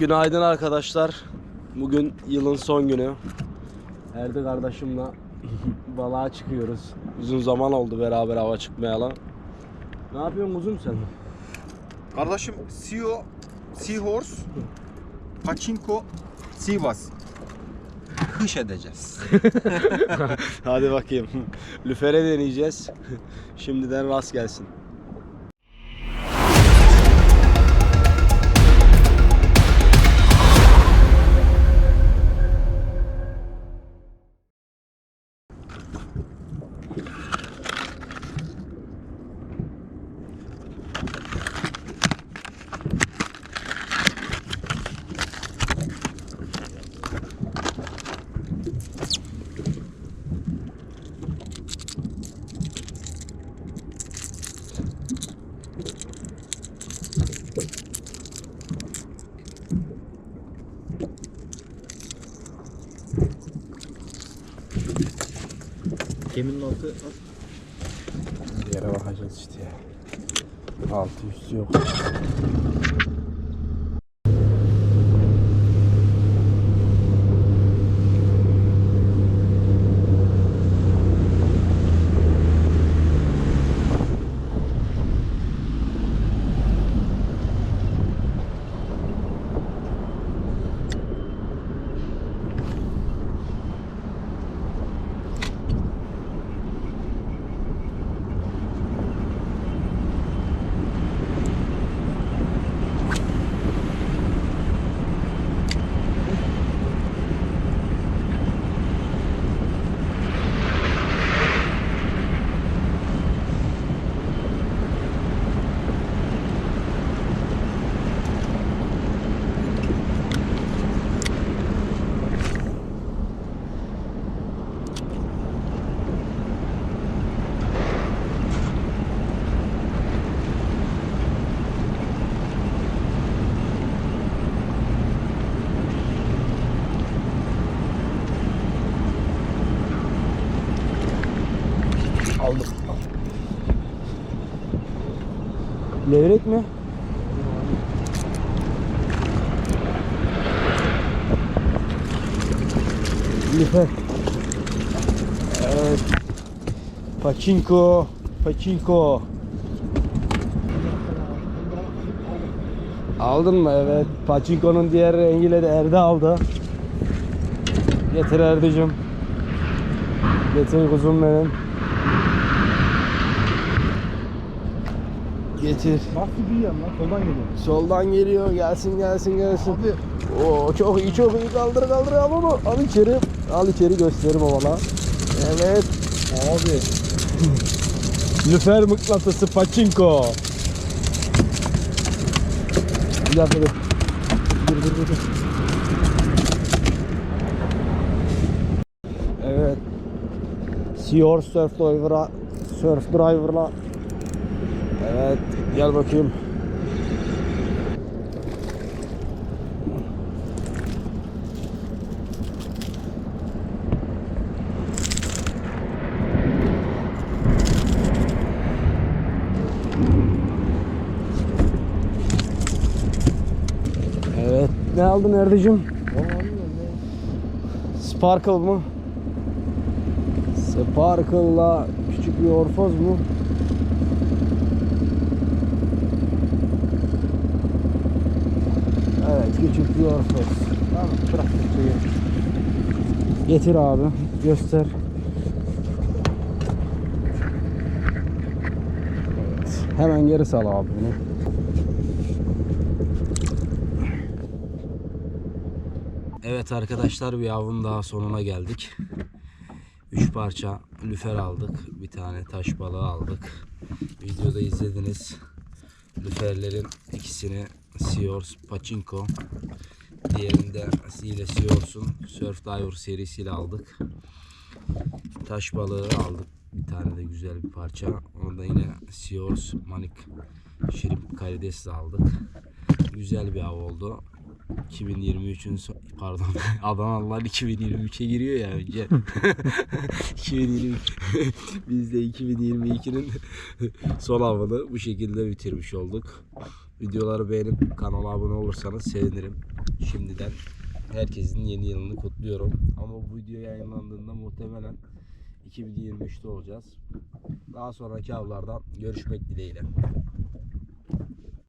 Günaydın arkadaşlar. Bugün yılın son günü. Erdi kardeşimle balığa çıkıyoruz. Uzun zaman oldu beraber hava çıkmayalı. Ne yapıyorsun uzun sen? Kardeşim CEO, Seahorse, Pachinko, Sivas. Hış edeceğiz. Hadi bakayım. Lüfere deneyeceğiz. Şimdiden rast gelsin. Geminin altı Bir yere bakacağız işte ya. Altı üstü yok. Levrek mi? Lüfer. Evet. Pachinko. Pachinko. Aldın mı? Evet. Pachinko'nun diğer rengiyle de Erde aldı. Getir Erdicim. Getir kuzum benim. Getir. Nasıl bir yan lan? Soldan geliyor. Soldan geliyor. Gelsin gelsin gelsin. Oo çok iyi çok iyi. Kaldır kaldır al onu. Al içeri. Al içeri gösterim ovala. Evet. Abi. Lüfer mıknatısı Pachinko. Bir dakika dur. Dur dur dur. Evet. Seahorse Surf Driver'a Surf Driver'la Evet gel bakayım. Evet. Ne aldın Erdicim? Sparkle mı? Sparkle'la küçük bir orfoz mu? Küçük bir orfoz. Tamam bırak şeyi. Getir abi göster. Hemen geri sal abi bunu. Evet arkadaşlar bir avın daha sonuna geldik. 3 parça lüfer aldık. Bir tane taş balığı aldık. Videoda izlediniz. Lüferlerin ikisini Seahorse Pachinko. Diğerini de yine Seahorse'un Surf Diver serisiyle aldık. Taş balığı aldık. Bir tane de güzel bir parça. Onu da yine Seahorse Manik Shrimp karidesle aldık. Güzel bir av oldu. 2023'ün son- pardon Adanalılar 2023'e giriyor ya önce 2020 biz de 2022'nin son avını bu şekilde bitirmiş olduk. Videoları beğenip kanala abone olursanız sevinirim. Şimdiden herkesin yeni yılını kutluyorum. Ama bu video yayınlandığında muhtemelen 2023'te olacağız. Daha sonraki avlardan görüşmek dileğiyle.